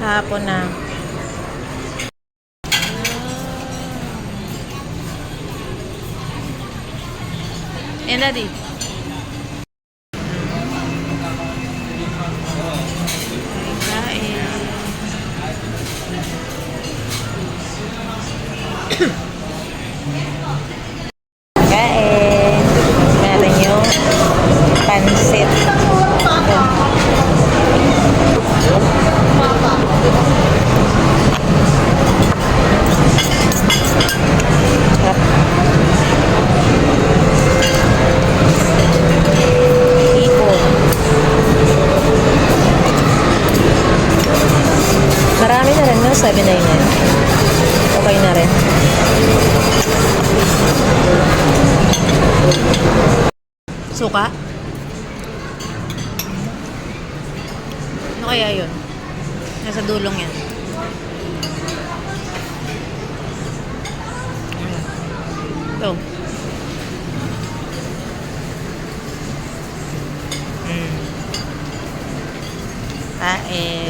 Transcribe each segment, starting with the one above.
maghapon na. Yan, Daddy. Suka? Ano kaya yun? Nasa dulong yan. Ito. Mm. Kain. Ano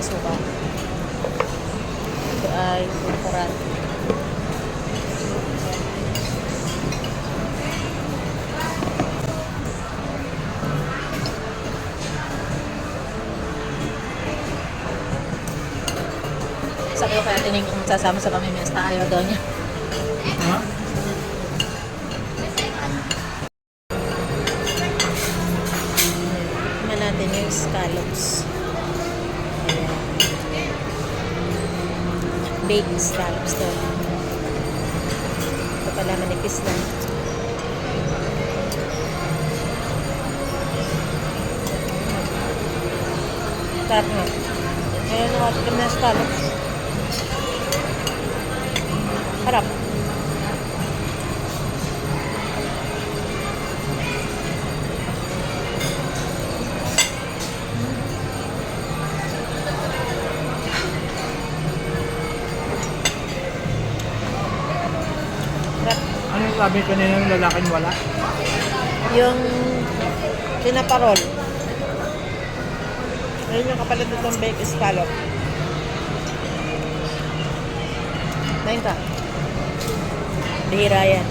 ng suka. Ito ay pulparan. Sabi ko kaya tinig kung sasama sa pamiminas na ayaw daw niya. Tingnan natin yung scallops. Baked scallops daw. Ito pala manipis lang. Sarap nga. Ayan ating na scallops. Harap. Sabi ko nila ng lalaking wala? Yung pinaparol. Ayun yung kapalit nitong baked scallop. Nain ka. Bihira yan.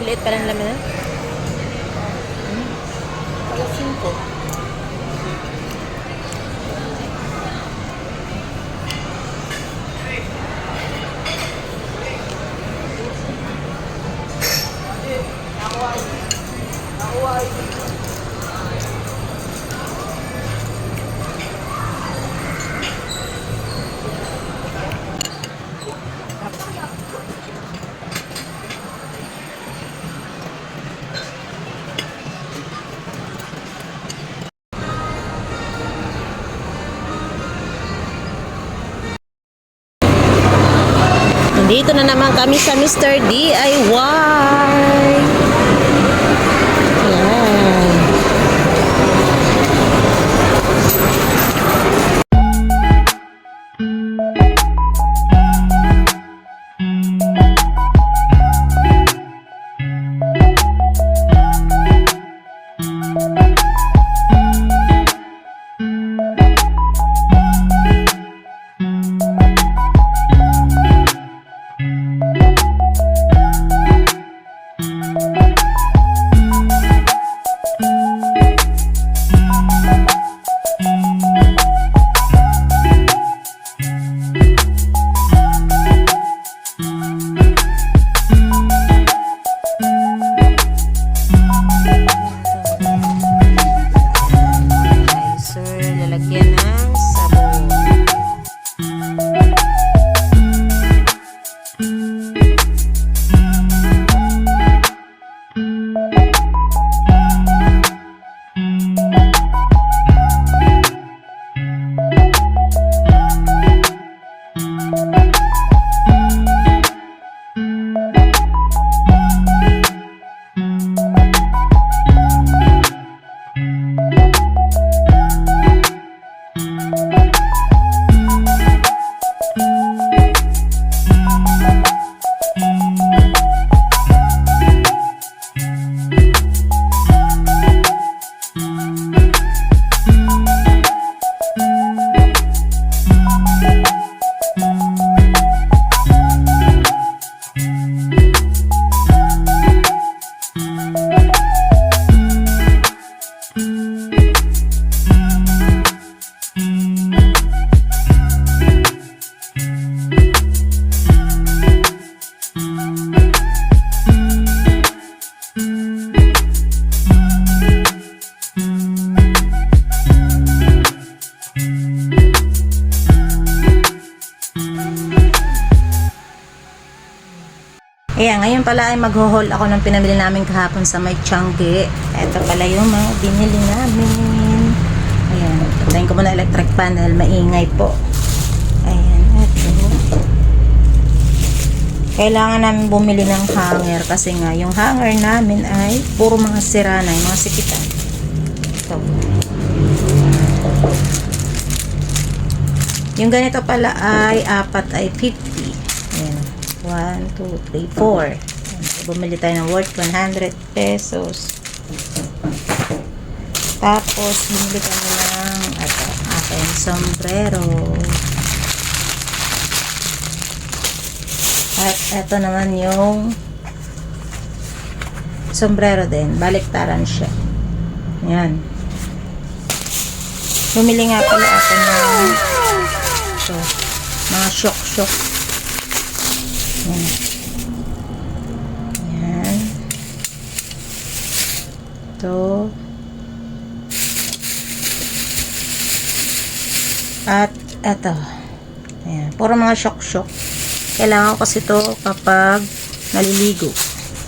Liit pa ng laman na. Hmm. Pala 5. Nandito na naman kami sa Mr. DIY. Bye. Ngayon pala ay mag-haul ako ng pinamili namin kahapon sa may Tiangge. Ito pala yung mga binili namin. Ayan. Patayin ko muna electric pan dahil maingay po. Ayan. Ito. Kailangan namin bumili ng hanger kasi nga yung hanger namin ay puro mga sira na, mga sikitan. Ito. Yung ganito pala ay apat ay 50. Ayan. 1, 2, 3, 4. Bumili tayo ng worth 100 pesos. Tapos, bumili kami ng ito, aking sombrero. At ito naman yung sombrero din. Baliktaran siya. Ayan. Bumili nga pala ako ng ito, mga shock-shock. Ayan. Ayan. Ito. At ito. Ayan. Puro mga shock-shock. Kailangan kasi ito kapag naliligo.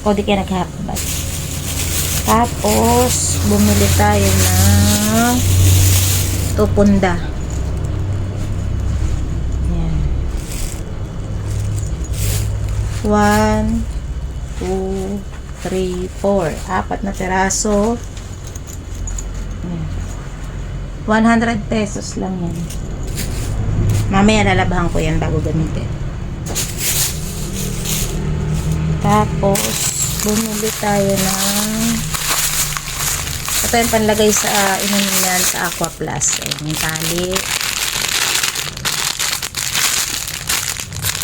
O di kaya naghahabad. Tapos, bumili tayo ng tupunda. Ayan. One, two, three, four. Apat na peraso. Ayan. 100 pesos lang yan. Mamaya lalabahan ko yan bago gamitin. Tapos, bumili tayo ng ito yung panlagay sa uh, inumin sa Aqua Plus. Ayan, yung tali.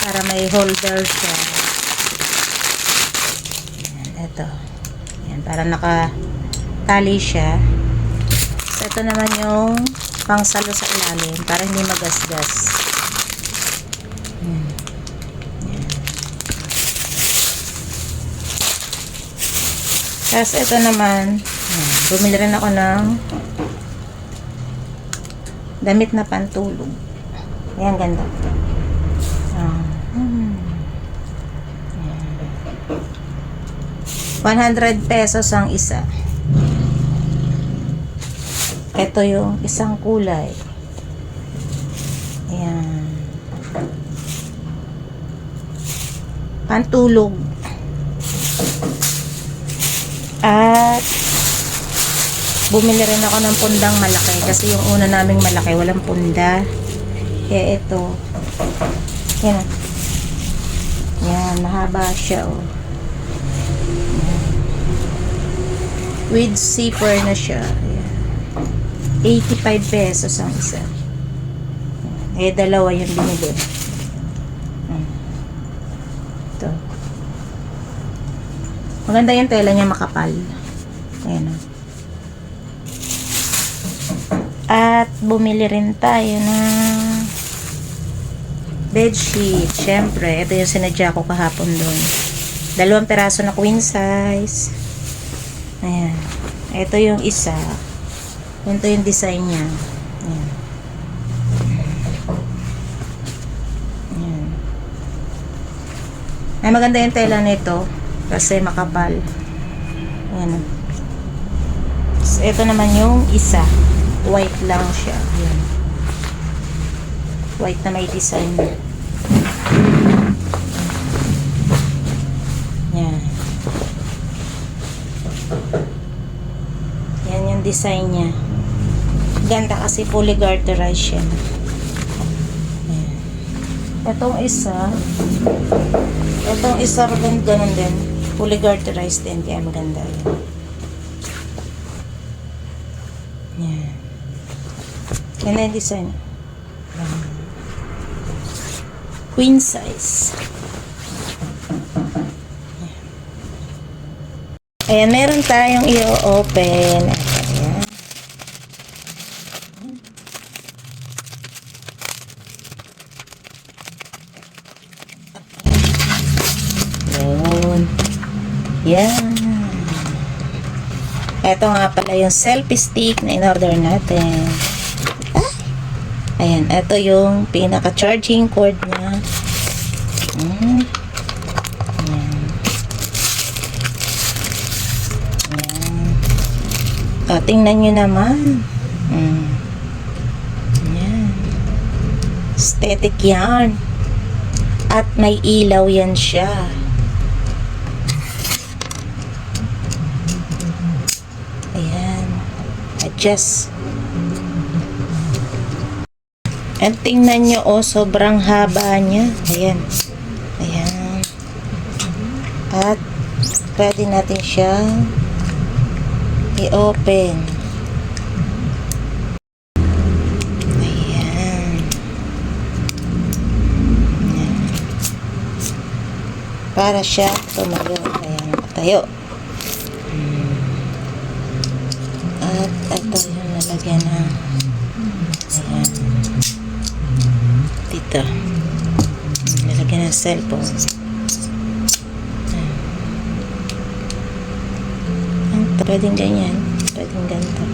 Para may holder siya. Ayan, ito. Ayan, para naka-tali siya. So, ito naman yung pangsalo sa ilalim para hindi magasgas. Ayan. Tapos ito naman, ayan, bumili rin ako ng damit na pantulog. Ayan, ganda. Ah, hmm. Ayan. 100 pesos ang isa. Ito yung isang kulay. Ayan. Pantulog. At bumili rin ako ng pundang malaki kasi yung una naming malaki walang punda. Kaya ito. Yan. Yan, mahaba siya oh. With zipper na siya. Ayan. 85 pesos ang isa. Eh, dalawa yung binili. Hmm. Ito. Maganda yung tela niya makapal. Ayan o. At bumili rin tayo ng bedsheet. Siyempre, ito yung sinadya ko kahapon doon. Dalawang peraso na queen size. Ayan. Ito yung isa. Ito yung design niya. Ayan. Ayan. Ay, maganda yung tela nito. Kasi makapal. Ayan. Tapos, ito naman yung isa. White lang siya. Ayan. White na may design. Ayan. Yan yung design niya. Ganda kasi fully garterized siya. Ayan. Itong isa, itong isa rin ganun din. Fully garterized din, kaya maganda yun. Yan. Yan na yung design. Ayan. Queen size. Ayan, meron tayong i-open. Yan. Ito nga pala yung selfie stick na in-order natin. Ah! Ayan, ito yung pinaka-charging cord niya. Ayan. Ayan. O, tingnan nyo naman. Ayan. Ayan. Aesthetic yan. At may ilaw yan siya. Ayan. Adjust. At tingnan nyo, oh, sobrang haba niya. Ayan. Ayan. At, pwede natin siya i-open. Ayan. Ayan. Para siya tumayo. Ayan, patayo. Hmm. At ito yung nalagyan ng ayan. Dito. Nalagyan ng cellphone. Ayan. Pwedeng ganyan. Pwedeng ganito.